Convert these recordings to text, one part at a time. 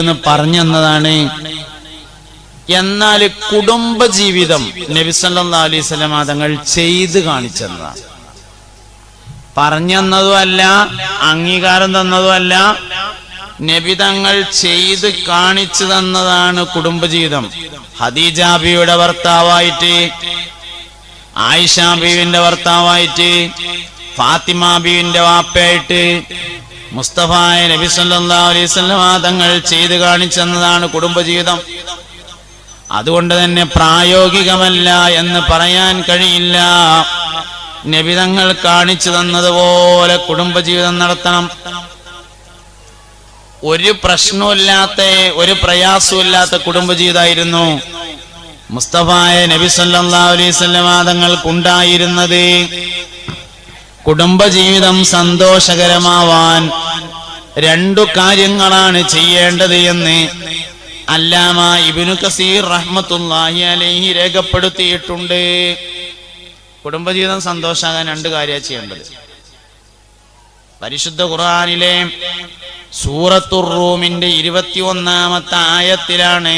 എന്ന് പറഞ്ഞെന്നതാണ് എന്നാൽ കുടുംബജീവിതം നബിസല്ലാ അലൈഹി സ്വലം തങ്ങൾ ചെയ്ത് കാണിച്ചെന്നതാണ് പറഞ്ഞെന്നതുമല്ല അംഗീകാരം തന്നതുമല്ല നബി തങ്ങൾ ചെയ്ത് കാണിച്ചു തന്നതാണ് കുടുംബജീവിതം. ഹദീജാബിയുടെ ഭർത്താവായിട്ട് ആയിഷാബീവിന്റെ ഭർത്താവായിട്ട് ഫാത്തിമാബീവിന്റെ വാപ്പയായിട്ട് മുസ്തഫായ നബി അലൈഹി വസല്ലമ തങ്ങൾ ചെയ്തു കാണിച്ചെന്നതാണ് കുടുംബജീവിതം. അതുകൊണ്ട് തന്നെ പ്രായോഗികമല്ല എന്ന് പറയാൻ കഴിയില്ല. നബി തങ്ങൾ കാണിച്ചു തന്നതുപോലെ കുടുംബജീവിതം നടത്തണം. ഒരു പ്രശ്നമില്ലാത്ത ഒരു പ്രയാസമില്ലാത്ത കുടുംബജീവിതമായിരുന്നു മുസ്തഫായ നബി സല്ലാ അലൈഹി വസല്ലമ തങ്ങൾക്കുണ്ടായിരുന്നത്. കുടുംബജീവിതം സന്തോഷകരമാവാൻ രണ്ടു കാര്യങ്ങളാണ് ചെയ്യേണ്ടത് എന്ന് അല്ലാമ ഇബിനു കസീർ റഹ്മത്തുല്ലാഹി അലൈഹി രേഖപ്പെടുത്തിയിട്ടുണ്ട്. കുടുംബജീവിതം സന്തോഷാകാൻ രണ്ട് കാര്യമാണ് ചെയ്യേണ്ടത്. പരിശുദ്ധ ഖുർആനിലെ സൂറത്തുർ റൂമിന്റെ ഇരുപത്തി ഒന്നാമത്തെ ആയത്തിലാണ്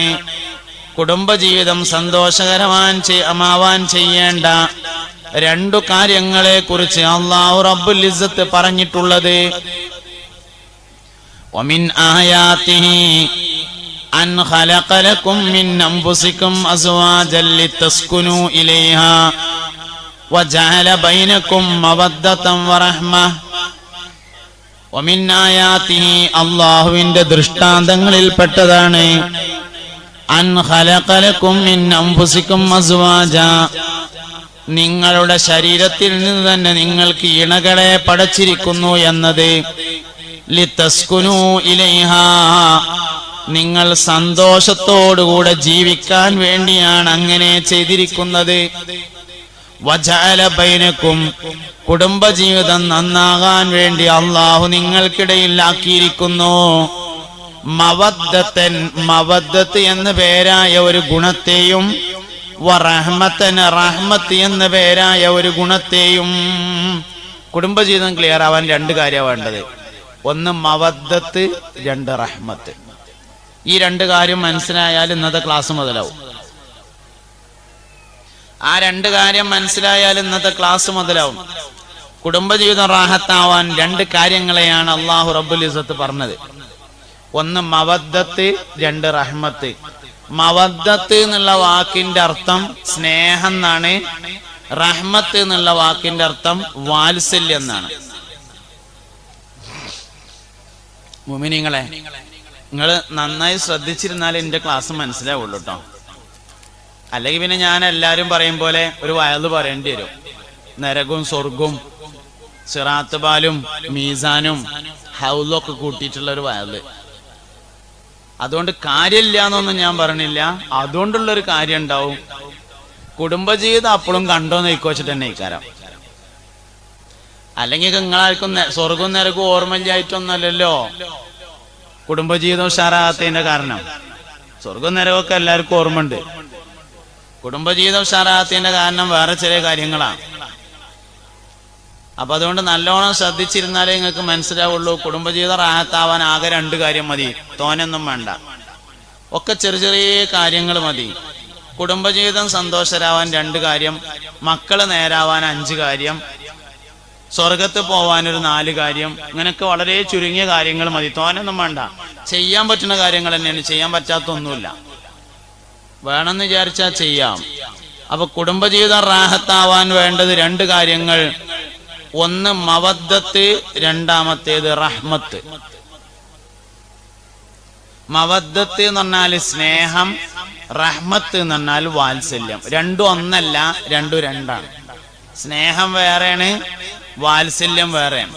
കുടുംബജീവിതം സന്തോഷകരമാൻ മാവാൻ ചെയ്യേണ്ട രണ്ടു കാര്യങ്ങളെ കുറിച്ച് അള്ളാഹു റബ്ബുൽ ഇസ്സത്ത് പറഞ്ഞിട്ടുള്ളത്. ഒമിൻ ആയാത്തിഹി അൻ ഖലഖലകും മിൻ അംഫുസികും അസ്വാജൻ ലിതസ്കുനു ഇലൈഹ വജഅല ബൈനകും മവദ്ദതൻ വറഹ്മ. ഒമിൻ ആയാത്തിഹി അള്ളാഹുവിന്റെ ദൃഷ്ടാന്തങ്ങളിൽപ്പെട്ടതാണ്. അൻ ഖലഖലകും മിൻ അംഫുസികും അസ്വാജൻ നിങ്ങളുടെ ശരീരത്തിൽ നിന്ന് തന്നെ നിങ്ങൾക്ക് ഇണകളെ പടച്ചിരിക്കുന്നു എന്നത്. ലിതസ്കുനു ഇലൈഹ. നിങ്ങൾ സന്തോഷത്തോടുകൂടെ ജീവിക്കാൻ വേണ്ടിയാണ് അങ്ങനെ ചെയ്തിരിക്കുന്നത്. വജാലബൈനക്കും കുടുംബജീവിതം നന്നാകാൻ വേണ്ടി അള്ളാഹു നിങ്ങൾക്കിടയിൽ ആക്കിയിരിക്കുന്നു മവദ്ദത്തൻ മവദ്ദത്ത് എന്ന പേരായ ഒരു ഗുണത്തെയും വറഹ്മത്തൻ റഹ്മത്ത് എന്ന പേരായ ഒരു ഗുണത്തെയും കുടുംബജീവിതം ക്ലിയർ ആവാൻ രണ്ട് കാര്യമാണ് വേണ്ടത്. ഒന്ന് മവദ്ദത്ത് രണ്ട് റഹ്മത്ത്. ഈ രണ്ട് കാര്യം മനസ്സിലായാൽ ഇന്നത്തെ ക്ലാസ് മുതലാവും. ആ രണ്ട് കാര്യം മനസ്സിലായാൽ ഇന്നത്തെ ക്ലാസ് മുതലാവും. കുടുംബജീവിതം റാഹത്താവാൻ രണ്ട് കാര്യങ്ങളെയാണ് അള്ളാഹു റബ്ബുൽ ഇസത്ത് പറഞ്ഞത്. ഒന്ന് മവദ്ദത്ത് രണ്ട് റഹ്മത്ത്. മവദ്ദത്ത് എന്നുള്ള വാക്കിന്റെ അർത്ഥം സ്നേഹം എന്നാണ് റഹ്മത്ത് എന്നുള്ള വാക്കിന്റെ അർത്ഥം വാത്സല്യം എന്നാണ് മുമിനിങ്ങളെ നിങ്ങൾ നന്നായി ശ്രദ്ധിച്ചിരുന്നാൽ എന്റെ ക്ലാസ് മനസ്സിലാവുള്ളൂ കേട്ടോ അല്ലെങ്കിൽ പിന്നെ ഞാൻ എല്ലാരും പറയും പോലെ ഒരു വയൽ പറയേണ്ടി വരും. നരകവും സ്വർഗവും സിറാത്ത് ബാലും മീസാനും ഹൗലൊക്കെ കൂട്ടിയിട്ടുള്ള ഒരു വയൽ. അതുകൊണ്ട് കാര്യമില്ല എന്നൊന്നും ഞാൻ പറഞ്ഞില്ല. അതുകൊണ്ടുള്ള ഒരു കാര്യം ഉണ്ടാവും കുടുംബജീവിതം അപ്പോഴും കണ്ടോ നോക്കോ വെച്ചിട്ട് തന്നെ ഇക്കാരം. അല്ലെങ്കിൽ നിങ്ങളാർക്കും സ്വർഗം നിരക്കും ഓർമ്മയില്ലായിട്ടൊന്നല്ലല്ലോ കുടുംബജീവിതം ഉഷാറാകാത്തതിന്റെ കാരണം. സ്വർഗം നിരവൊക്കെ എല്ലാവർക്കും ഓർമ്മയുണ്ട്. കുടുംബജീവിതം ഉഷാറാകാത്തതിന്റെ കാരണം വേറെ ചില കാര്യങ്ങളാണ്. അപ്പൊ അതുകൊണ്ട് നല്ലോണം ശ്രദ്ധിച്ചിരുന്നാലേ നിങ്ങൾക്ക് മനസ്സിലാവുള്ളൂ. കുടുംബജീവിതം റാഹത്താവാൻ ആകെ രണ്ട് കാര്യം മതി. തോനൊന്നും വേണ്ട. ഒക്കെ ചെറിയ ചെറിയ കാര്യങ്ങൾ മതി. കുടുംബജീവിതം സന്തോഷരാവാൻ രണ്ട് കാര്യം. മക്കൾ നേരാവാൻ അഞ്ച് കാര്യം. സ്വർഗത്ത് പോവാൻ ഒരു നാല് കാര്യം. ഇങ്ങനൊക്കെ വളരെ ചുരുങ്ങിയ കാര്യങ്ങൾ മതി. തോനൊന്നും വേണ്ട. ചെയ്യാൻ പറ്റുന്ന കാര്യങ്ങൾ തന്നെയാണ്. ചെയ്യാൻ പറ്റാത്തൊന്നുമില്ല. വേണമെന്ന് വിചാരിച്ചാൽ ചെയ്യാം. അപ്പൊ കുടുംബജീവിതം റാഹത്താവാൻ വേണ്ടത് രണ്ട് കാര്യങ്ങൾ. ഒന്ന് മവദ്ദത്ത് രണ്ടാമത്തേത് റഹ്മത്ത്. മവദ്ദത്ത് എന്ന് പറഞ്ഞാൽ സ്നേഹം റഹ്മത്ത് എന്ന് പറഞ്ഞാൽ വാത്സല്യം. രണ്ടും ഒന്നല്ല രണ്ടും രണ്ടാണ്. സ്നേഹം വേറെയാണ് വാത്സല്യം വേറെയാണ്.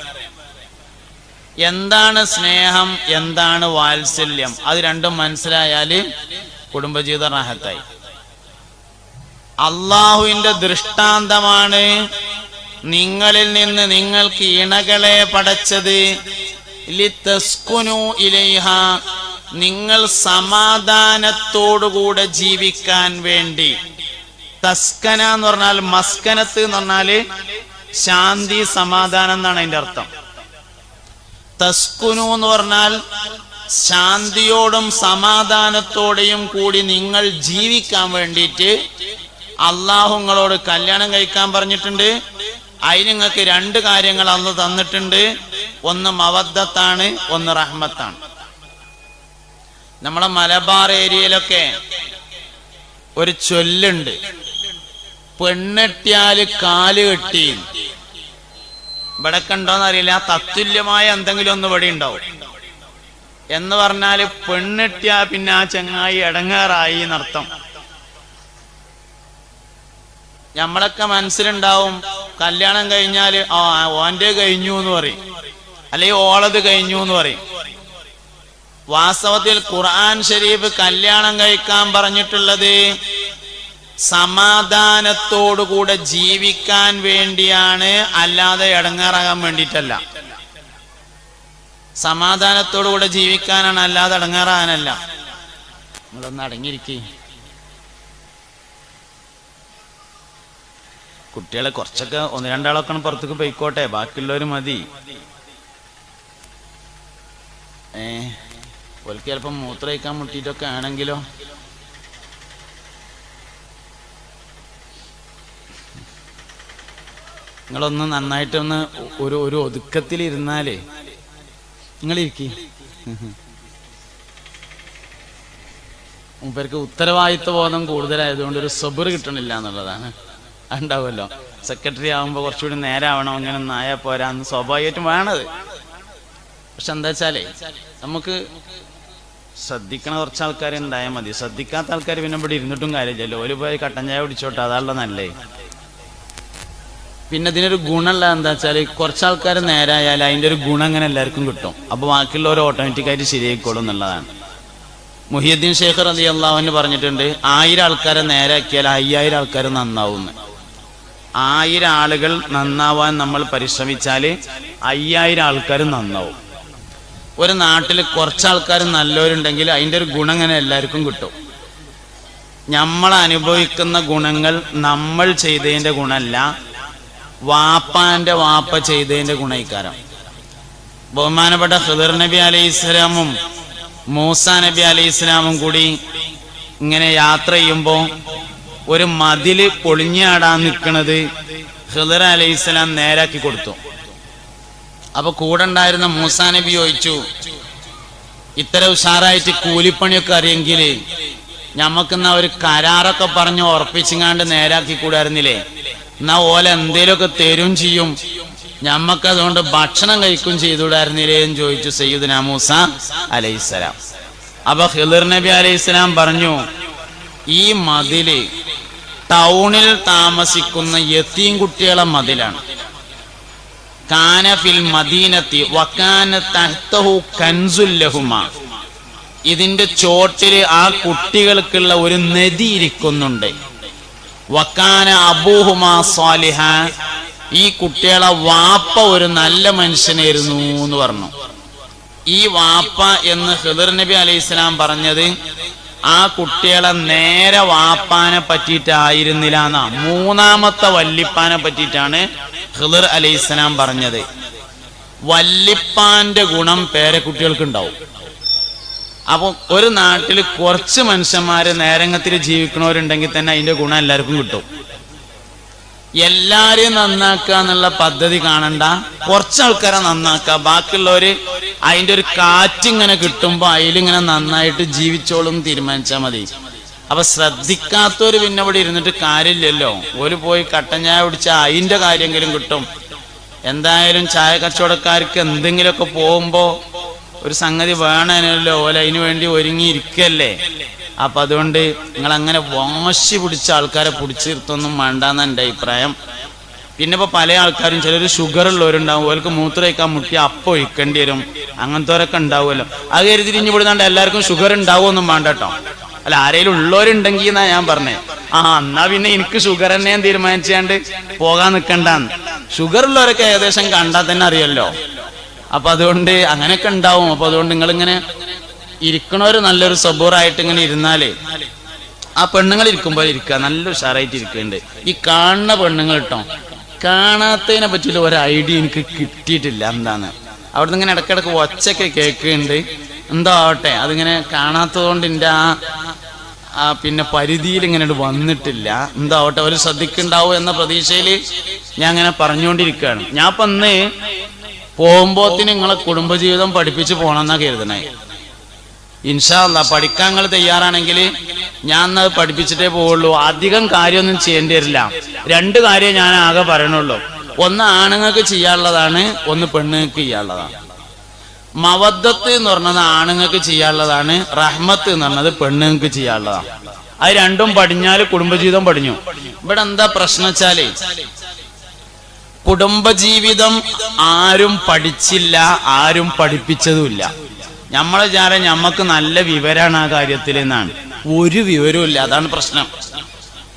എന്താണ് സ്നേഹം എന്താണ് വാത്സല്യം? അത് രണ്ടും മനസ്സിലായാൽ കുടുംബജീവിത റാഹത്തായി. അള്ളാഹുവിന്റെ ദൃഷ്ടാന്തമാണ് നിങ്ങളിൽ നിന്ന് നിങ്ങൾക്ക് ഇണകളെ പടച്ചത്. ഇലൈഹ. നിങ്ങൾ സമാധാനത്തോടുകൂടെ ജീവിക്കാൻ വേണ്ടി. തസ്കന എന്ന് പറഞ്ഞാൽ മസ്കനത്ത് എന്ന് പറഞ്ഞാൽ ശാന്തി സമാധാനം എന്നാണ് അതിന്റെ അർത്ഥം. തസ്കുനു എന്ന് പറഞ്ഞാൽ ശാന്തിയോടും സമാധാനത്തോടെയും കൂടി നിങ്ങൾ ജീവിക്കാൻ വേണ്ടിയിട്ട് അള്ളാഹുങ്ങളോട് കല്യാണം കഴിക്കാൻ പറഞ്ഞിട്ടുണ്ട്. അതിന് നിങ്ങൾക്ക് രണ്ട് കാര്യങ്ങൾ അന്ന് തന്നിട്ടുണ്ട്. ഒന്ന് മവദ്ദത്താണ് ഒന്ന് റഹ്മത്താണ്. നമ്മളെ മലബാർ ഏരിയയിലൊക്കെ ഒരു ചൊല്ലുണ്ട്. പെണ്ണെട്ടിയാൽ കാൽ കെട്ടി. ഇവിടെ കണ്ടോന്ന് അറിയില്ല. ആ തത്തുല്യമായ എന്തെങ്കിലും ഒന്ന് ഇവിടെ ഉണ്ടാവും. എന്ന് പറഞ്ഞാൽ പെണ്ണെട്ടിയാ പിന്നെ ആ ചങ്ങായി ഇടങ്ങാറായി എന്നർത്ഥം. നമ്മളൊക്കെ മനസ്സിലുണ്ടാവും കല്യാണം കഴിഞ്ഞാൽ ആ ഓന്റെ കഴിഞ്ഞു എന്ന് പറയും. അല്ലെങ്കിൽ ഓളത് കഴിഞ്ഞു എന്ന് പറയും. വാസ്തവത്തിൽ ഖുർആൻ ഷരീഫ് കല്യാണം കഴിക്കാൻ പറഞ്ഞിട്ടുള്ളത് സമാധാനത്തോടുകൂടെ ജീവിക്കാൻ വേണ്ടിയാണ് അല്ലാതെ ഇടങ്ങാറാകാൻ വേണ്ടിയിട്ടല്ല. സമാധാനത്തോടുകൂടെ ജീവിക്കാനാണ് അല്ലാതെ ഇടങ്ങാറാകാനല്ല. നിങ്ങളൊന്ന് അടങ്ങിയിരിക്കേ. കുട്ടികളെ കുറച്ചൊക്കെ ഒന്ന് രണ്ടാളൊക്കെ പുറത്തേക്ക് പോയിക്കോട്ടെ ബാക്കിയുള്ളവർ മതി. ഏ ഓൽക്ക് ചിലപ്പം മൂത്രയിക്കാൻ മുട്ടിയിട്ടൊക്കെ ആണെങ്കിലോ? നിങ്ങളൊന്ന് നന്നായിട്ടൊന്ന് ഒരു ഒരു ഒതുക്കത്തിൽ ഇരുന്നാലേ നിങ്ങളിരിക്കി. മൂപ്പർക്ക് ഉത്തരവാദിത്വ ബോധം കൂടുതലായതുകൊണ്ട് ഒരു സബർ കിട്ടണില്ല എന്നുള്ളതാണ്. ഉണ്ടാവുമല്ലോ. സെക്രട്ടറി ആകുമ്പോൾ കുറച്ചുകൂടി നേരാവണം അങ്ങനെ ആയാൽ പോരാന്ന് സ്വാഭാവികമായിട്ടും വേണത്. പക്ഷെ എന്താ വെച്ചാലേ നമുക്ക് ശ്രദ്ധിക്കണ കുറച്ച് ആൾക്കാർ ഉണ്ടായാൽ മതി. ശ്രദ്ധിക്കാത്ത ആൾക്കാർ പിന്നെ ഇവിടെ ഇരുന്നിട്ടും കാര്യമില്ലല്ലോ. ഒരു പോയി കട്ടൻ ചായ കുടിച്ചോട്ടെ അതാണല്ലോ നല്ലേ. പിന്നെ ഇതിനൊരു ഗുണമുള്ള എന്താ വെച്ചാൽ കുറച്ച് ആൾക്കാർ നേരായാൽ അതിന്റെ ഒരു ഗുണം അങ്ങനെ എല്ലാവർക്കും കിട്ടും. അപ്പോൾ ബാക്കിയുള്ളവർ ഓട്ടോമാറ്റിക്കായിട്ട് ശരിയായിക്കോളും എന്നുള്ളതാണ്. മുഹിയുദ്ദീൻ ഷേഖർ അലി അള്ളാഹുവിന് പറഞ്ഞിട്ടുണ്ട് ആയിരം ആൾക്കാരെ നേരാക്കിയാൽ അയ്യായിരം ആൾക്കാർ നന്നാവുന്നു. ആയിരം ആളുകൾ നന്നാവാൻ നമ്മൾ പരിശ്രമിച്ചാൽ അയ്യായിരം ആൾക്കാർ നന്നാവും. ഒരു നാട്ടിൽ കുറച്ച് ആൾക്കാർ നല്ലവരുണ്ടെങ്കിൽ അതിന്റെ ഒരു ഗുണം അങ്ങനെ എല്ലാവർക്കും കിട്ടും. നമ്മൾ അനുഭവിക്കുന്ന ഗുണങ്ങൾ നമ്മൾ ചെയ്തതിന്റെ ഗുണമല്ല വാപ്പാന്റെ വാപ്പ ചെയ്തതിന്റെ ഗുണയിക്കാരം. ബഹുമാനപ്പെട്ട ഹിദർ നബി അലൈഹി ഇസ്ലാമും മൂസ നബി അലൈഹി ഇസ്ലാമും കൂടി ഇങ്ങനെ യാത്ര ചെയ്യുമ്പോൾ ഒരു മതിൽ പൊളിഞ്ഞാടാൻ നിൽക്കണത് ഹിദർ അലൈഹി ഇസ്ലാം നേരാക്കി കൊടുത്തു. അപ്പൊ കൂടെ ഉണ്ടായിരുന്ന മൂസാ നബി ചോദിച്ചു ഇത്ര ഉഷാറായിട്ട് കൂലിപ്പണിയൊക്കെ അറിയെങ്കിൽ ഞമ്മക്കെന്നാ ഒരു കരാറൊക്കെ പറഞ്ഞ് ഉറപ്പിച്ചിങ്ങാണ്ട് നേരാക്കി കൂടായിരുന്നില്ലേ? എന്നാ ഓല എന്തേലൊക്കെ തരും ചെയ്യും. ഞമ്മക്ക് അതുകൊണ്ട് ഭക്ഷണം കഴിക്കും ചെയ്തുകൂടായിരുന്നില്ലേ? എന്ന് ചോദിച്ചു സയ്യിദ് മൂസ അലൈഹിസ്സലാം അപ്പൊ ഹിദർ നബി അലൈഹിസ്സലാം പറഞ്ഞു ഈ മതിൽ ടൗണിൽ താമസിക്കുന്ന യത്തീം കുട്ടികളെ മതിലാണ് കാനഫിൽ മദീനത്തി വക്കാന തഹ്തഹു കൻസുല്ലഹുമ ഇതിന്റെ ചോട്ടിൽ ആ കുട്ടികൾക്കുള്ള ഒരു നദി ഇരിക്കുന്നുണ്ട്. വക്കാന അബൂഹുമ സ്വാലിഹ ഈ കുട്ടികളെ വാപ്പ ഒരു നല്ല മനുഷ്യനായിരുന്നു എന്ന് പറഞ്ഞു. ഈ വാപ്പ എന്ന് ഹിദർ നബി അലൈഹി സ്വലാം പറഞ്ഞത് ആ കുട്ടികളെ നേരെ വാപ്പാനെ പറ്റിയിട്ടായിരുന്നില്ല എന്നാ മൂന്നാമത്തെ വല്ലിപ്പാനെ പറ്റിയിട്ടാണ് ഹിദർ അലൈഹി സ്വലാം പറഞ്ഞത്. വല്ലിപ്പാന്റെ ഗുണം പേരക്കുട്ടികൾക്ക് ഉണ്ടാവും അപ്പൊ ഒരു നാട്ടിൽ കുറച്ച് മനുഷ്യന്മാര് നേരങ്ങത്തിൽ ജീവിക്കണവരുണ്ടെങ്കിൽ തന്നെ അതിന്റെ ഗുണം എല്ലാവർക്കും കിട്ടും. എല്ലാരെയും നന്നാക്കുക എന്നുള്ള പദ്ധതി കാണണ്ട. കുറച്ച് ആൾക്കാരെ നന്നാക്കുക. ബാക്കിയുള്ളവര് അതിന്റെ ഒരു കാറ്റ് കാറ്റിങ്ങനെ കിട്ടുമ്പോ അതിലിങ്ങനെ നന്നായിട്ട് ജീവിച്ചോളും തീരുമാനിച്ചാൽ മതി. അപ്പൊ ശ്രദ്ധിക്കാത്തവര് പിന്നെ ഇവിടെ ഇരുന്നിട്ട് കാര്യമില്ലല്ലോ. ഒരു പോയി കട്ടൻ ചായ കുടിച്ചാൽ അതിന്റെ കാര്യമെങ്കിലും കിട്ടും. എന്തായാലും ചായ കച്ചവടക്കാർക്ക് എന്തെങ്കിലുമൊക്കെ പോകുമ്പോ ഒരു സംഗതി വേണമല്ലോ ഓല അതിനു വേണ്ടി ഒരുങ്ങിയിരിക്കല്ലേ അപ്പൊ അതുകൊണ്ട് നിങ്ങൾ അങ്ങനെ വാശി പിടിച്ച ആൾക്കാരെ പിടിച്ചിരുത്തൊന്നും വേണ്ടെന്ന എന്റെ അഭിപ്രായം. പിന്നെ ഇപ്പൊ പല ആൾക്കാരും ചിലർ ഷുഗർ ഉള്ളവരുണ്ടാവും ഓർക്ക് മൂത്രമൊഴിക്കാൻ മുട്ടി അപ്പം ഒഴിക്കേണ്ടി വരും. അങ്ങനത്തെവരൊക്കെ ഉണ്ടാവുമല്ലോ. അത് കരുതി ഇനി എല്ലാവർക്കും ഷുഗർ ഉണ്ടാവുമൊന്നും വേണ്ട കേട്ടോ. അല്ല ആരെങ്കിലും ഉള്ളവരുണ്ടെങ്കിൽ എന്നാ ഞാൻ പറഞ്ഞേ. ആ എന്നാ പിന്നെ എനിക്ക് ഷുഗർ തന്നെ തീരുമാനിച്ചാണ്ട് പോകാൻ നിൽക്കണ്ടെന്ന് ഷുഗർ ഉള്ളവരൊക്കെ ഏകദേശം കണ്ടാൽ തന്നെ അറിയല്ലോ. അപ്പൊ അതുകൊണ്ട് അങ്ങനെയൊക്കെ ഉണ്ടാവും. അപ്പൊ അതുകൊണ്ട് നിങ്ങളിങ്ങനെ ഇരിക്കണവര് നല്ലൊരു സബൂറായിട്ട് ഇങ്ങനെ ഇരുന്നാലേ ആ പെണ്ണുങ്ങൾ ഇരിക്കുമ്പോൾ ഇരിക്കുക നല്ല ഉഷാറായിട്ട് ഇരിക്കുന്നുണ്ട്. ഈ കാണുന്ന പെണ്ണുങ്ങൾ കേട്ടോ കാണാത്തതിനെ പറ്റിയുള്ള ഒരു ഐഡിയ എനിക്ക് കിട്ടിയിട്ടില്ല എന്താണ് അവിടുന്ന് ഇങ്ങനെ ഇടക്കിടക്ക് ഒച്ചയൊക്കെ കേൾക്കുന്നുണ്ട്. എന്തോ ആവട്ടെ അതിങ്ങനെ കാണാത്തതുകൊണ്ട് എന്റെ ആ ആ പിന്നെ പരിധിയിൽ ഇങ്ങനെ വന്നിട്ടില്ല. എന്താവട്ടെ അവർ ശ്രദ്ധിക്കുണ്ടാവും എന്ന പ്രതീക്ഷയിൽ ഞാൻ അങ്ങനെ പറഞ്ഞുകൊണ്ടിരിക്കുകയാണ്. ഞാൻ ഇപ്പൊ അന്ന് പോകുമ്പോത്തിന് നിങ്ങളെ കുടുംബജീവിതം പഠിപ്പിച്ച് പോകണമെന്നാണ് കരുതണേ ഇൻഷാല്ല പഠിക്കാൻ നിങ്ങൾ തയ്യാറാണെങ്കിൽ ഞാൻ അത് പഠിപ്പിച്ചിട്ടേ പോവുള്ളൂ. അധികം കാര്യമൊന്നും ചെയ്യേണ്ടി വരില്ല. രണ്ട് കാര്യം ഞാൻ ആകെ പറയണുള്ളൂ. ഒന്ന് ആണുങ്ങൾക്ക് ചെയ്യാനുള്ളതാണ് ഒന്ന് പെണ്ണുങ്ങൾക്ക് ചെയ്യാനുള്ളതാണ്. മവദ്ദത്ത് എന്ന് പറഞ്ഞത് ആണുങ്ങൾക്ക് ചെയ്യാനുള്ളതാണ് റഹ്മത്ത് എന്ന് പറഞ്ഞത് പെണ്ണുങ്ങൾക്ക് ചെയ്യാനുള്ളതാണ്. അത് രണ്ടും പടിഞ്ഞാൽ കുടുംബജീവിതം പടിഞ്ഞു. ഇവിടെ എന്താ പ്രശ്നം വെച്ചാലേ കുടുംബജീവിതം ആരും പഠിച്ചില്ല ആരും പഠിപ്പിച്ചതുമില്ല. നമ്മളെ വിചാരം ഞമ്മക്ക് നല്ല വിവരമാണ് ആ കാര്യത്തിൽ എന്നാണ്. ഒരു വിവരവും അതാണ് പ്രശ്നം.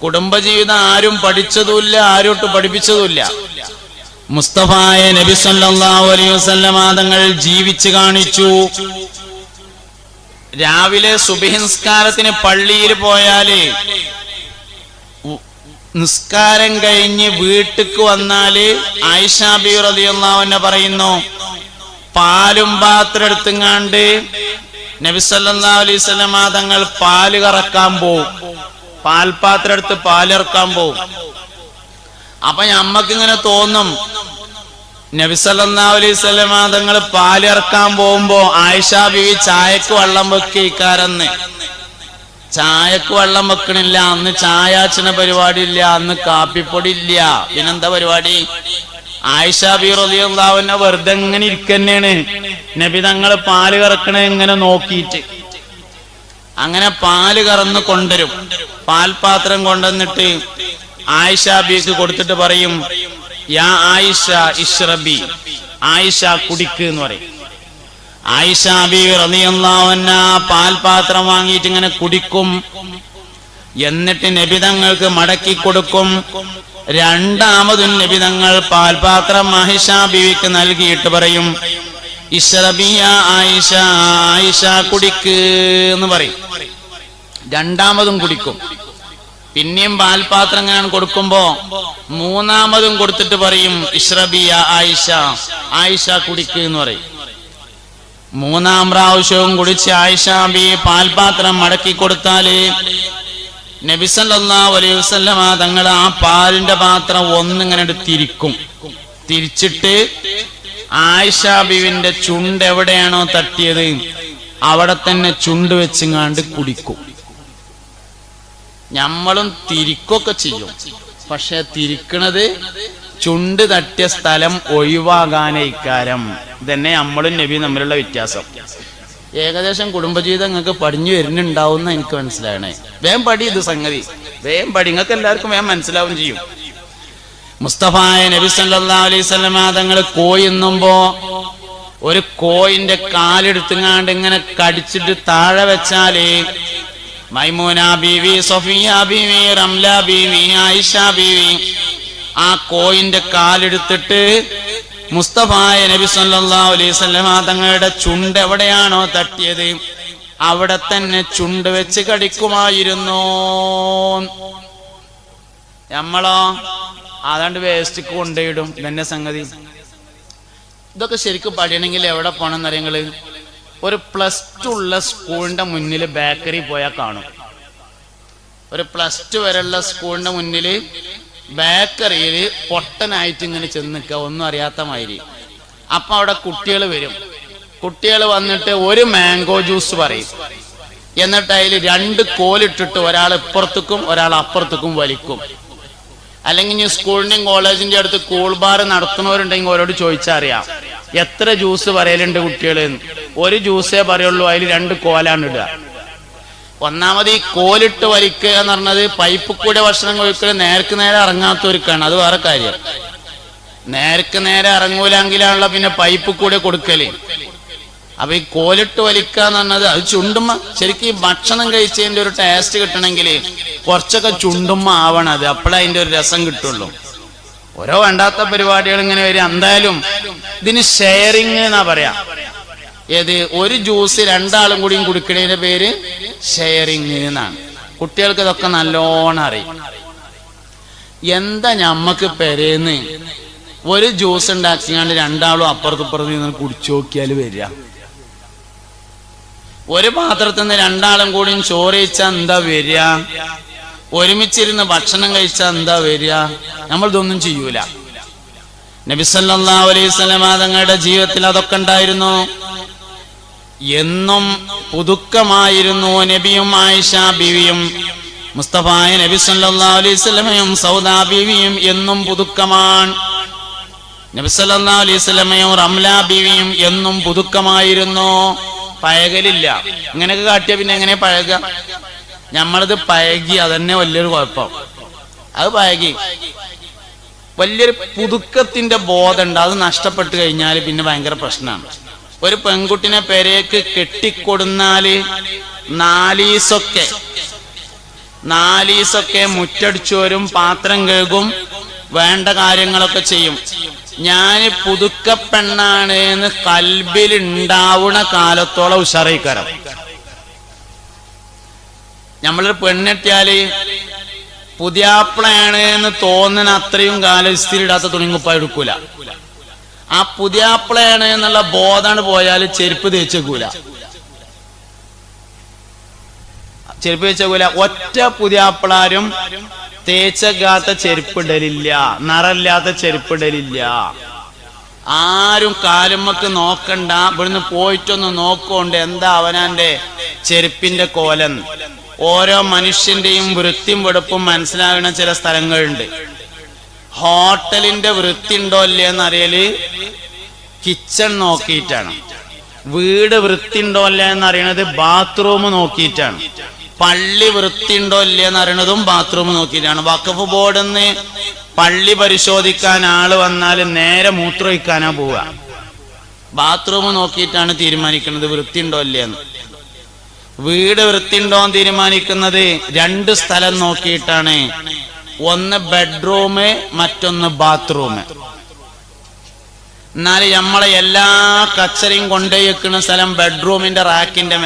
കുടുംബജീവിതം ആരും പഠിച്ചതുമില്ല ആരോട്ട് പഠിപ്പിച്ചതുമില്ല. മുസ്തഫായ നബി സല്ലല്ലാഹു അലൈഹി വസല്ലമ തങ്ങൾ ജീവിച്ചു കാണിച്ചു. രാവിലെ സുബഹിൻസ്കാരത്തിന് പള്ളിയിൽ പോയാൽ നിസ്കാരം കഴിഞ്ഞ് വീട്ടിക്ക് വന്നാൽ ആയിഷാബി റളിയല്ലാഹു പറയുന്നു പാലും പാത്രം എടുത്തുങ്ങാണ്ട് നബി സല്ലല്ലാഹു അലൈഹി വസല്ലമ തങ്ങൾ പാൽ കറക്കാൻ പോവും. പാൽപാത്രം എടുത്ത് പാലിറക്കാൻ പോവും. അപ്പൊ ഞമ്മക്ക് ഇങ്ങനെ തോന്നും നബി സല്ലല്ലാഹു അലൈഹി വസല്ലമ തങ്ങൾ പാലിറക്കാൻ പോകുമ്പോ ആയിഷ ബിവി ചായക്ക് വെള്ളം വെക്കിക്കാരെന്ന്. ചായക്ക് വെള്ളം വെക്കണില്ല അന്ന് ചായാച്ചന പരിപാടി ഇല്ല അന്ന് കാപ്പിപ്പൊടി ഇല്ല. പിന്നെന്താ പരിപാടി? ആയിഷ ബി റളിയല്ലാഹുവിനെ വെറുതെ ഇങ്ങനെ ഇരിക്കന്നെയാണ്. നബി തങ്ങൾ പാൽ കറക്കണ ഇങ്ങനെ നോക്കിയിട്ട്. അങ്ങനെ പാൽ കറന്ന് കൊണ്ടുവരും പാൽപാത്രം കൊണ്ടുവന്നിട്ട് ആയിഷ ബീക്ക് കൊടുത്തിട്ട് പറയും യാ ആയിഷ ഇഷ്റബി ആയിഷ കുടിക്ക് എന്ന് പറയും. ആയിഷ ബി പാൽപാത്രം വാങ്ങിയിട്ട് ഇങ്ങനെ കുടിക്കും. എന്നിട്ട് നബിതങ്ങൾക്ക് മടക്കി കൊടുക്കും. രണ്ടാമതും നബിതങ്ങൾ പാൽപാത്രം ആയിഷ ബീവിക്ക് നൽകിയിട്ട് പറയും ഇഷ്റബിയ ആയിഷ ആയിഷ കുടിക്ക് എന്ന് പറയും. രണ്ടാമതും കുടിക്കും. പിന്നെയും പാൽപാത്രം ഞാൻ കൊടുക്കുമ്പോ മൂന്നാമതും കൊടുത്തിട്ട് പറയും ഇഷ്റബിയ ആയിഷ ആയിഷ കുടിക്ക് എന്ന് പറയും. മൂന്നാം പ്രാവശ്യവും കുടിച്ച് ആയിഷ ബി പാൽപാത്രം മടക്കി കൊടുത്താൽ നബിസല്ലാ അലൈഹി തങ്ങൾ ആ പാലിന്റെ പാത്രം ഒന്നിങ്ങനെ തിരിക്കും. തിരിച്ചിട്ട് ആയിഷ ബിവിന്റെ ചുണ്ട് എവിടെയാണോ തട്ടിയത് അവിടെ തന്നെ ചുണ്ട് വെച്ചിങ്ങാണ്ട് കുടിക്കും. നമ്മളും തിരിക്കൊക്കെ ചെയ്യും. പക്ഷെ തിരിക്കണത് ചുണ്ട് തട്ടിയ സ്ഥലം ഒഴിവാകാനേ ഇക്കാരം. ഇതന്നെ നമ്മളും നബി തമ്മിലുള്ള വ്യത്യാസം. ഏകദേശം കുടുംബജീവിതം നിങ്ങൾക്ക് പടിഞ്ഞു വരുന്നുണ്ടാവുന്ന എനിക്ക് മനസ്സിലാണേ വേം പടി ഇത് സംഗതി. വേം പടി. നിങ്ങൾക്ക് എല്ലാവർക്കും വേം മനസ്സിലാവും ചെയ്യും. മുസ്തഫായ നബി സല്ലല്ലാഹു അലൈഹി കോയിന്നുമ്പോ ഒരു കോയിന്റെ കാലെടുത്തുങ്ങാണ്ട് ഇങ്ങനെ കടിച്ചിട്ട് താഴെ വെച്ചാൽ മൈമൂന ബീവി സൊഫിയ ബീവി റംല ബീവി ആയിഷ ബീവി ആ കോയിന്റെ കാലെടുത്തിട്ട് മുസ്തഫായ നബി അലൈഹി വസല്ലമ തങ്ങളുടെ ചുണ്ട് എവിടെയാണോ തട്ടിയത്? അവിടെ തന്നെ ചുണ്ട് വെച്ച് കടിക്കുമായിരുന്നു. നമ്മളോ? അതാണ്ട് വേസ്റ്റ് കൊണ്ടിടും ഇതന്നെ സംഗതി? ഇതൊക്കെ ശരിക്കും പഠിയണമെങ്കിൽ എവിടെ പോകണം എന്നറിയങ്ങൾ ഒരു പ്ലസ് ടു ഉള്ള സ്കൂളിന്റെ മുന്നിൽ ബേക്കറി പോയാൽ കാണും. ഒരു പ്ലസ് ടു വരെയുള്ള സ്കൂളിന്റെ മുന്നിൽ ബേക്കറിയിൽ പൊട്ടനായിട്ട് ഇങ്ങനെ ചെന്ന് നിൽക്കുക ഒന്നും അറിയാത്ത മാതിരി. അപ്പൊ അവിടെ കുട്ടികൾ വരും. കുട്ടികൾ വന്നിട്ട് ഒരു മാംഗോ ജ്യൂസ് പറയും. എന്നിട്ട് അതിൽ രണ്ട് കോലിട്ടിട്ട് ഒരാൾ ഇപ്പുറത്തേക്കും ഒരാൾ അപ്പുറത്തേക്കും വലിക്കും. അല്ലെങ്കിൽ ഇനി സ്കൂളിന്റെയും കോളേജിന്റെ അടുത്ത് കൂൾ ബാർ നടത്തുന്നവരുണ്ടെങ്കിൽ അവരോട് ചോദിച്ചാൽ അറിയാം. എത്ര ജ്യൂസ് പറയലുണ്ട് കുട്ടികൾ ഒരു ജ്യൂസേ പറയുള്ളൂ അതിൽ രണ്ട് കോലാണ് ഇടുക. ഒന്നാമത് ഈ കോലിട്ട് വലിക്കുക എന്ന് പറഞ്ഞത് പൈപ്പ് കൂടെ ഭക്ഷണം കഴിക്കൽ നേർക്ക് നേരെ ഇറങ്ങാത്തവർക്കാണ്. അത് വേറെ കാര്യം. നേർക്ക് നേരെ ഇറങ്ങൂലെങ്കിലാണല്ലോ പിന്നെ പൈപ്പ് കൂടെ കൊടുക്കൽ. അപ്പൊ ഈ കോലിട്ട് വലിക്കുക എന്ന് പറഞ്ഞത് അത് ചുണ്ടുമ്മ ശരിക്കും ഈ ഭക്ഷണം കഴിച്ചതിന്റെ ഒരു ടേസ്റ്റ് കിട്ടണമെങ്കിൽ കുറച്ചൊക്കെ ചുണ്ടുമ്മ ആവണം. അത് അപ്പോഴേ അതിന്റെ ഒരു രസം കിട്ടുള്ളൂ. ഓരോ വേണ്ടാത്ത പരിപാടികൾ ഇങ്ങനെ വരും എന്തായാലും ഇതിന് ഷെയറിങ് എന്നാ പറയാ. ഏത് ഒരു ജ്യൂസ് രണ്ടാളും കൂടിയും കുടിക്കണേന്റെ പേര് ഷെയറിങ് എന്നാണ്. കുട്ടികൾക്ക് ഇതൊക്കെ നല്ലോണം അറിയും. എന്താ ഞമ്മക്ക് പെരേന്ന് ഒരു ജ്യൂസ് ഉണ്ടാക്കിയാണ്ട് രണ്ടാളും അപ്പുറത്തപ്പുറത്ത് നിന്ന് കുടിച്ചു നോക്കിയാൽ വരിക. ഒരു പാത്രത്തിൽ നിന്ന് രണ്ടാളും കൂടിയും ചോറ് കഴിച്ചാൽ എന്താ വരിക? ഒരുമിച്ചിരുന്ന് ഭക്ഷണം കഴിച്ചാ എന്താ വരിക? നമ്മൾ ഇതൊന്നും ചെയ്യൂല. നബിസല്ലാ അലൈഹി സ്വലമാതങ്ങളുടെ ജീവിതത്തിൽ അതൊക്കെ ഉണ്ടായിരുന്നു. എന്നും പുതുക്കമായിരുന്നു നബിയും ആയിഷ ബിവിയും. മുസ്തഫായ നബി സല്ലാ അലൈഹി സ്വലമയും സൗദാ ബീവിയും എന്നും പുതുക്കമാണ്. നബി സല്ലാ അലൈഹി റംല ബീവിയും എന്നും പുതുക്കമായിരുന്നു. പഴകലില്ല. ഇങ്ങനെയൊക്കെ കാട്ടിയ പിന്നെ എങ്ങനെ പഴക നമ്മളത് പഴകി അതന്നെ വലിയൊരു കുഴപ്പം. അത് പഴകി. വലിയൊരു പുതുക്കത്തിന്റെ ബോധമുണ്ട് അത് നഷ്ടപ്പെട്ടു കഴിഞ്ഞാൽ പിന്നെ ഭയങ്കര പ്രശ്നമാണ്. ഒരു പെൺകുട്ടിനെ പെരേക്ക് കെട്ടിക്കൊടുന്നാൽ നാലീസൊക്കെ. നാലീസൊക്കെ മുറ്റടിച്ചു വരും പാത്രം കേൾക്കും വേണ്ട കാര്യങ്ങളൊക്കെ ചെയ്യും. ഞാൻ പുതുക്ക പെണ്ണാണ് എന്ന് കൽബിൽ ഉണ്ടാവുന്ന കാലത്തോളം ഉഷാറിക്കരം നമ്മളൊരു പെണ്ണെട്ടിയാൽ പുതിയാപ്പിളയാണ് എന്ന് തോന്നുന്ന അത്രയും കാലം ഇസ്തിരിടാത്ത തുണിങ്ങുപ്പ എടുക്കൂല. ആ പുതിയാപ്പിളയാണ് എന്നുള്ള ബോധാണ് പോയാൽ ചെരുപ്പ് തേച്ചേക്കൂല. ചെരുപ്പ് തേച്ചേക്കൂല. ഒറ്റ പുതിയാപ്പിളാരും തേച്ചക്കാത്ത ചെരുപ്പിടലില്ല. ചെരുപ്പ് ചെരുപ്പിടലില്ല. ആരും കാലുമ്മക്ക് നോക്കണ്ട. ഇവിടുന്ന് പോയിട്ടൊന്ന് നോക്കോണ്ട് എന്താ അവനാന്റെ ചെരുപ്പിന്റെ കോലൻ ഓരോ മനുഷ്യന്റെയും വൃത്തിയും വെടുപ്പും മനസ്സിലാകുന്ന ചില സ്ഥലങ്ങളുണ്ട്. ഹോട്ടലിന്റെ വൃത്തി ഉണ്ടോ ഇല്ലേ എന്നറിയൽ കിച്ചൺ നോക്കിയിട്ടാണ്. വീട് വൃത്തി ഉണ്ടോ ഇല്ല എന്നറിയണത് ബാത്റൂം നോക്കിയിട്ടാണ്. പള്ളി വൃത്തി ഉണ്ടോ ഇല്ലേ എന്നറിയണതും ബാത്റൂം നോക്കിയിട്ടാണ്. വഖഫ് ബോർഡിൽ നിന്ന് പള്ളി പരിശോധിക്കാൻ ആൾ വന്നാൽ നേരെ മൂത്രമൊഴിക്കാനാ പോവുക. ബാത്റൂം നോക്കിയിട്ടാണ് തീരുമാനിക്കുന്നത് വൃത്തി ഉണ്ടോ ഇല്ലേന്ന് വീട് വൃത്തിയുണ്ടോ എന്ന് തീരുമാനിക്കുന്നത് രണ്ട് സ്ഥലം നോക്കിയിട്ടാണ്. ഒന്ന് ബെഡ്റൂം മറ്റൊന്ന് ബാത്റൂം എന്നാൽ നമ്മളെ എല്ലാ കച്ചറയും കൊണ്ടുപോയിക്കുന്ന സ്ഥലം ബെഡ്റൂമിന്റെ റാക്കിന്റെ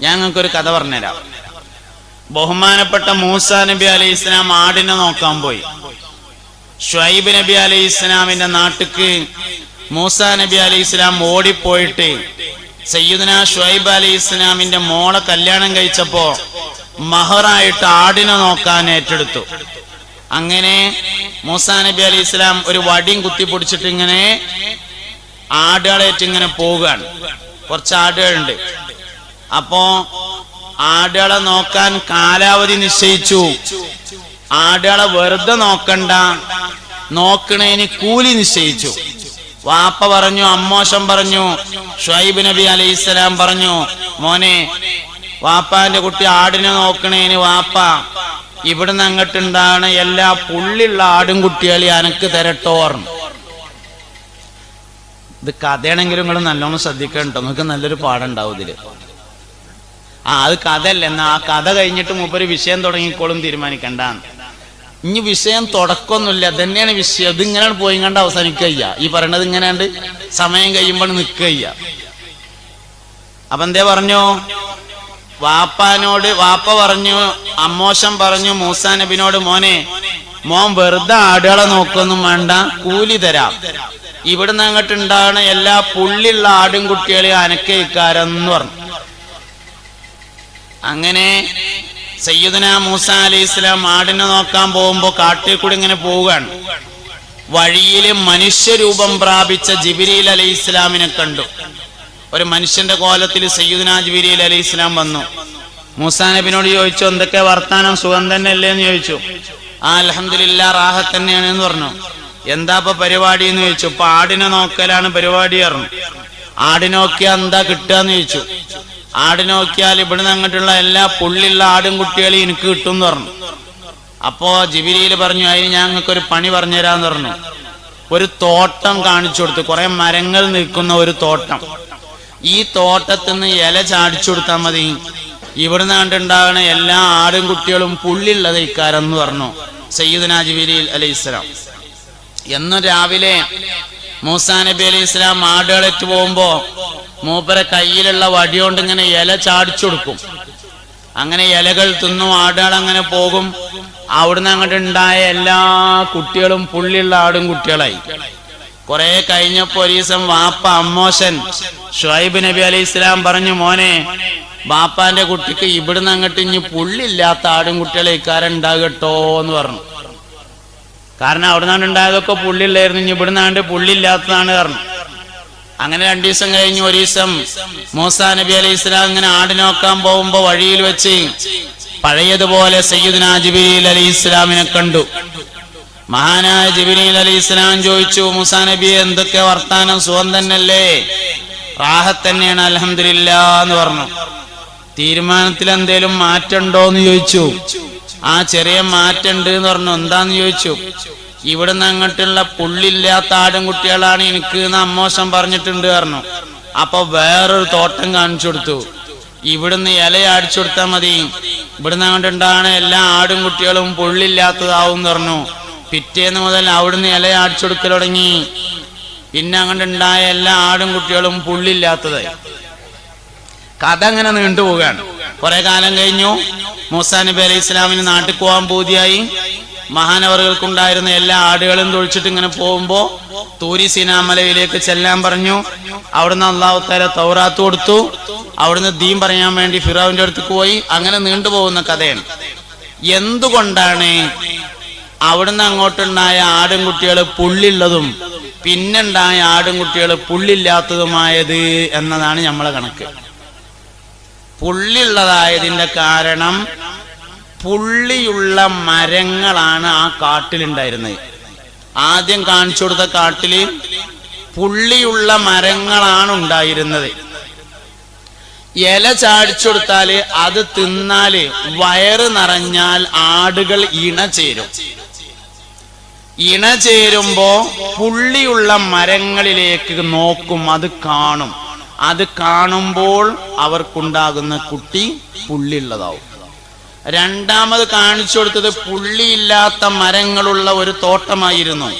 ഞാൻ നിങ്ങൾക്ക് ഒരു കഥ പറഞ്ഞുതരാം. ബഹുമാനപ്പെട്ട മൂസ നബി അലൈഹി ഇസ്ലാം ആടിനെ നോക്കാൻ പോയി. ഷൈബ് നബി അലൈഹി ഇസ്ലാമിന്റെ നാട്ടിക്ക് മൂസ നബി അലൈഹി ഇസ്ലാം ഓടിപ്പോയിട്ട് സയ്യുദന ഷൈബ് അലൈഹി ഇസ്ലാമിന്റെ മോളെ കല്യാണം കഴിച്ചപ്പോ മഹറായിട്ട് ആടിനെ നോക്കാൻ ഏറ്റെടുത്തു. അങ്ങനെ മൂസാ നബി അലി ഇസ്ലാം ഒരു വടിയും കുത്തി പൊടിച്ചിട്ട് ഇങ്ങനെ ആടുകളേറ്റ് ഇങ്ങനെ പോവുകയാണ്. കുറച്ച് ആടുകളുണ്ട്. അപ്പോ ആടുകളെ നോക്കാൻ കാലാവധി നിശ്ചയിച്ചു. ആടുകളെ വെറുതെ നോക്കണ്ട. നോക്കണേന് കൂലി നിശ്ചയിച്ചു. വാപ്പ പറഞ്ഞു അമ്മോശം പറഞ്ഞു ഷൈബ് നബി അലൈഹിസ്സലാം പറഞ്ഞു മോനെ വാപ്പാന്റെ കുട്ടി ആടിനെ നോക്കണേന് വാപ്പ. ഇവിടുന്ന് അങ്ങോട്ടുണ്ടാണ് എല്ലാ പുള്ളിയുള്ള ആടും കുട്ടികളെ അനക്ക് തരട്ടോർ ഇത് കഥയാണെങ്കിലും നിങ്ങൾ നല്ലോണം ശ്രദ്ധിക്കണ്ടോ? നിങ്ങൾക്ക് നല്ലൊരു പാഠം ഉണ്ടാവും ഇതിൽ. ആ അത് കഥയല്ല. എന്നാ ആ കഥ കഴിഞ്ഞിട്ട് മൂപ്പര് വിഷയം തുടങ്ങിക്കോളും തീരുമാനിക്കണ്ട ഇനി വിഷയം തുടക്കമൊന്നുമില്ല. തന്നെയാണ് വിഷയം. ഇത് ഇങ്ങനെയാണ് പോയി കണ്ട് അവസാനിക്കുക ഈ പറയണത് ഇങ്ങനെയാണ്ട് സമയം കഴിയുമ്പോൾ നിൽക്കുക അപ്പൊ എന്തേ പറഞ്ഞു? വാപ്പാനോട് വാപ്പ പറഞ്ഞു അമ്മോശം പറഞ്ഞു മൂസാ നബിനോട് മോനെ മോൻ വെറുതെ ആടുകളെ നോക്കൊന്നും വേണ്ട കൂലി തരാം. ഇവിടുന്ന് അങ്ങോട്ട് ഉണ്ടാകുന്ന എല്ലാ പുള്ളിയുള്ള ആടും കുട്ടികളെയും അനക്കയിക്കാരെന്ന് പറഞ്ഞു. അങ്ങനെ സയ്യുദന മൂസ അലി ഇസ്ലാം ആടിനെ നോക്കാൻ പോകുമ്പോ കാട്ടിൽ കൂടി ഇങ്ങനെ പോവുകയാണ്. വഴിയിൽ മനുഷ്യരൂപം പ്രാപിച്ച ജിബിരിൽ അലി ഇസ്ലാമിനെ കണ്ടു. ഒരു മനുഷ്യന്റെ കോലത്തിൽ സയ്യിദന ജിബിരിൽ അലി ഇസ്ലാം വന്നു. മൂസാ നബിനോട് ചോദിച്ചു എന്തൊക്കെ വർത്താനം? സുഖം തന്നെ അല്ലേ എന്ന് ചോദിച്ചു. ആ അലഹമില്ല റാഹത്ത് തന്നെയാണ് എന്ന് പറഞ്ഞു. എന്താ ഇപ്പൊ പരിപാടി? എന്ന് ചോദിച്ചു. ഇപ്പൊ ആടിനെ നോക്കലാണ് പരിപാടി പറഞ്ഞു. ആടിനെ നോക്കിയാൽ എന്താ കിട്ടുക? എന്ന് ചോദിച്ചു. ആടി നോക്കിയാൽ ഇവിടുന്ന് അങ്ങോട്ടുള്ള എല്ലാ പുള്ളിയുള്ള ആടും കുട്ടികളെയും എനിക്ക് കിട്ടും എന്ന് പറഞ്ഞു. അപ്പോ ജിബിരിയിൽ പറഞ്ഞു അതിന് ഞങ്ങൾക്ക് ഒരു പണി പറഞ്ഞു തരാന്ന് പറഞ്ഞു. ഒരു തോട്ടം കാണിച്ചു കൊടുത്തു. കുറെ മരങ്ങൾ നിൽക്കുന്ന ഒരു തോട്ടം. ഈ തോട്ടത്തിൽ നിന്ന് ഇല ചാടിച്ചു കൊടുത്താൽ മതി. ഇവിടുന്ന് കണ്ടുണ്ടാകുന്ന എല്ലാ ആടും കുട്ടികളും പുള്ളിയുള്ളത് ഇക്കാരെന്ന് പറഞ്ഞു സയ്യിദ്ന അലൈഹി ഇസ്ലാം എന്നും രാവിലെ മൂസാ നബി അലൈഹി ഇസ്ലാം ആടുകളെറ്റ് പോകുമ്പോ മൂപ്പരെ കയ്യിലുള്ള വടിയോണ്ട് ഇങ്ങനെ ഇല ചാടിച്ചു കൊടുക്കും. അങ്ങനെ ഇലകൾ തിന്നും ആടുകൾ അങ്ങനെ പോകും. അവിടുന്ന് അങ്ങോട്ട് ഉണ്ടായ എല്ലാ കുട്ടികളും പുള്ളിയുള്ള ആടും കുട്ടികളായി. കുറെ കഴിഞ്ഞപ്പോ ഒരു ദിവസം വാപ്പ അമ്മോശൻ ഷുഹൈബ് നബി അലൈഹി ഇസ്ലാം പറഞ്ഞു മോനെ ബാപ്പാന്റെ കുട്ടിക്ക് ഇവിടുന്ന് അങ്ങോട്ട് ഇനി പുള്ളില്ലാത്ത ആടും കുട്ടികളെ ഇക്കാരുണ്ടാകട്ടോ എന്ന് പറഞ്ഞു. കാരണം അവിടെ നിന്നാണ് ഉണ്ടായതൊക്കെ പുള്ളില്ലായിരുന്നു ഇനി ഇവിടുന്ന് ആണ്ട് പുള്ളില്ലാത്തതാണ് പറഞ്ഞു. അങ്ങനെ രണ്ടു ദിവസം കഴിഞ്ഞ് ഒരു ദിവസം മൂസാ നബി അലൈഹി ഇസ്ലാം ഇങ്ങനെ ആട് നോക്കാൻ പോകുമ്പോ വഴിയിൽ വെച്ച് പഴയതുപോലെ സയ്യിദ് നാജിബിൽ അലൈഹി ഇസ്ലാമിനെ കണ്ടു. മഹാനായ ജിബിരിൽ അലി ഇസ്ലാം ചോദിച്ചു മുസാ നബി എന്തൊക്കെ വർത്താനം? സുഖം തന്നെയല്ലേ? റാഹത്ത് തന്നെയാണ് അലഹമില്ല എന്ന് പറഞ്ഞു. തീരുമാനത്തിൽ എന്തേലും മാറ്റണ്ടോ എന്ന് ചോദിച്ചു. ആ ചെറിയ മാറ്റണ്ട് എന്ന് പറഞ്ഞു. എന്താന്ന്? ചോദിച്ചു. ഇവിടുന്ന് അങ്ങോട്ടുള്ള പുള്ളില്ലാത്ത ആടും കുട്ടികളാണ് എനിക്ക് അമ്മോശം പറഞ്ഞിട്ടുണ്ട് പറഞ്ഞു. അപ്പൊ വേറൊരു തോട്ടം കാണിച്ചു കൊടുത്തു. ഇവിടുന്ന് ഇല അടിച്ചു കൊടുത്താൽ മതി. ഇവിടുന്ന് അങ്ങോട്ടുണ്ടാണ് എല്ലാ ആടും കുട്ടികളും പുള്ളില്ലാത്തതാവും എന്ന് പറഞ്ഞു. പിറ്റേന്ന് മുതൽ അവിടുന്ന് ഇല അടിച്ചെടുക്കൽ തുടങ്ങി. പിന്നെ അങ്ങോട്ടുണ്ടായ എല്ലാ ആടും കുട്ടികളും പുള്ളില്ലാത്തതായി. കഥ അങ്ങനെ നീണ്ടുപോവുകയാണ് കുറെ കാലം കഴിഞ്ഞു. മൂസാ നബി അലൈഹി ഇസ്ലാമിന് നാട്ടിൽ പോകാൻ പൂതിയായി. മഹാനവറുകൾക്കുണ്ടായിരുന്ന എല്ലാ ആടുകളും തൊഴിച്ചിട്ട് ഇങ്ങനെ പോകുമ്പോ തൂരി സിനാമലയിലേക്ക് ചെല്ലാൻ പറഞ്ഞു. അവിടുന്ന് അള്ളാഹു തല തൗറാത്ത് കൊടുത്തു. അവിടുന്ന് ദീൻ പറയാൻ വേണ്ടി ഫിറാവിന്റെ അടുത്തേക്ക് പോയി. അങ്ങനെ നീണ്ടുപോകുന്ന കഥയാണ്. എന്തുകൊണ്ടാണ് അവിടുന്ന് അങ്ങോട്ടുണ്ടായ ആടും കുട്ടികൾ പുള്ളിയുള്ളതും പിന്നുണ്ടായ ആടും പുള്ളില്ലാത്തതുമായത് എന്നതാണ് നമ്മളെ കണക്ക്. പുള്ളിയുള്ളതായതിന്റെ കാരണം പുള്ളിയുള്ള മരങ്ങളാണ് ആ കാട്ടിലുണ്ടായിരുന്നത്. ആദ്യം കാണിച്ചു കൊടുത്ത കാട്ടിൽ പുള്ളിയുള്ള മരങ്ങളാണ് ഉണ്ടായിരുന്നത്. ഇല ചാടിച്ചു കൊടുത്താൽ അത് തിന്നാൽ വയറ് നിറഞ്ഞാൽ ആടുകൾ ഇണ ചേരും ഇണ ചേരുമ്പോ പുള്ളിയുള്ള മരങ്ങളിലേക്ക് നോക്കും അത് കാണും. അത് കാണുമ്പോൾ അവർക്കുണ്ടാകുന്ന കുട്ടി പുള്ളിയുള്ളതാവും. രണ്ടാമത് കാണിച്ചു കൊടുത്തത് പുള്ളിയില്ലാത്ത മരങ്ങളുള്ള ഒരു തോട്ടമായിരുന്നു.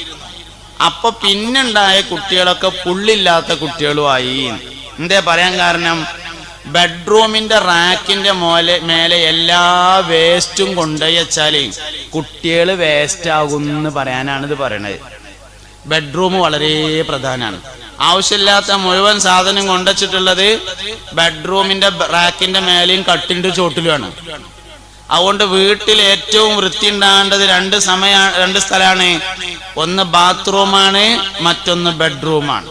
അപ്പൊ പിന്നുണ്ടായ കുട്ടികളൊക്കെ പുള്ളില്ലാത്ത കുട്ടികളുമായി. എന്തേ പറയാൻ കാരണം? ബെഡ്റൂമിന്റെ റാക്കിന്റെ മോലെ മേലെ എല്ലാ വേസ്റ്റും കൊണ്ടുപോയി വെച്ചാൽ കുട്ടികൾ വേസ്റ്റ് എന്ന് പറയാനാണ് ഇത് പറയണത്. ബെഡ്റൂം വളരെ പ്രധാനമാണ് ആവശ്യമില്ലാത്ത മുഴുവൻ സാധനം കൊണ്ടുവച്ചിട്ടുള്ളത് ബെഡ്റൂമിന്റെ റാക്കിന്റെ മേലെയും കട്ടിന്റെ ചോട്ടിലുമാണ് അതുകൊണ്ട് വീട്ടിൽ ഏറ്റവും വൃത്തി ഉണ്ടാകേണ്ടത് രണ്ട് സമയ രണ്ട് സ്ഥലമാണ്. ഒന്ന് ബാത്റൂമാണ് മറ്റൊന്ന് ബെഡ്റൂമാണ്.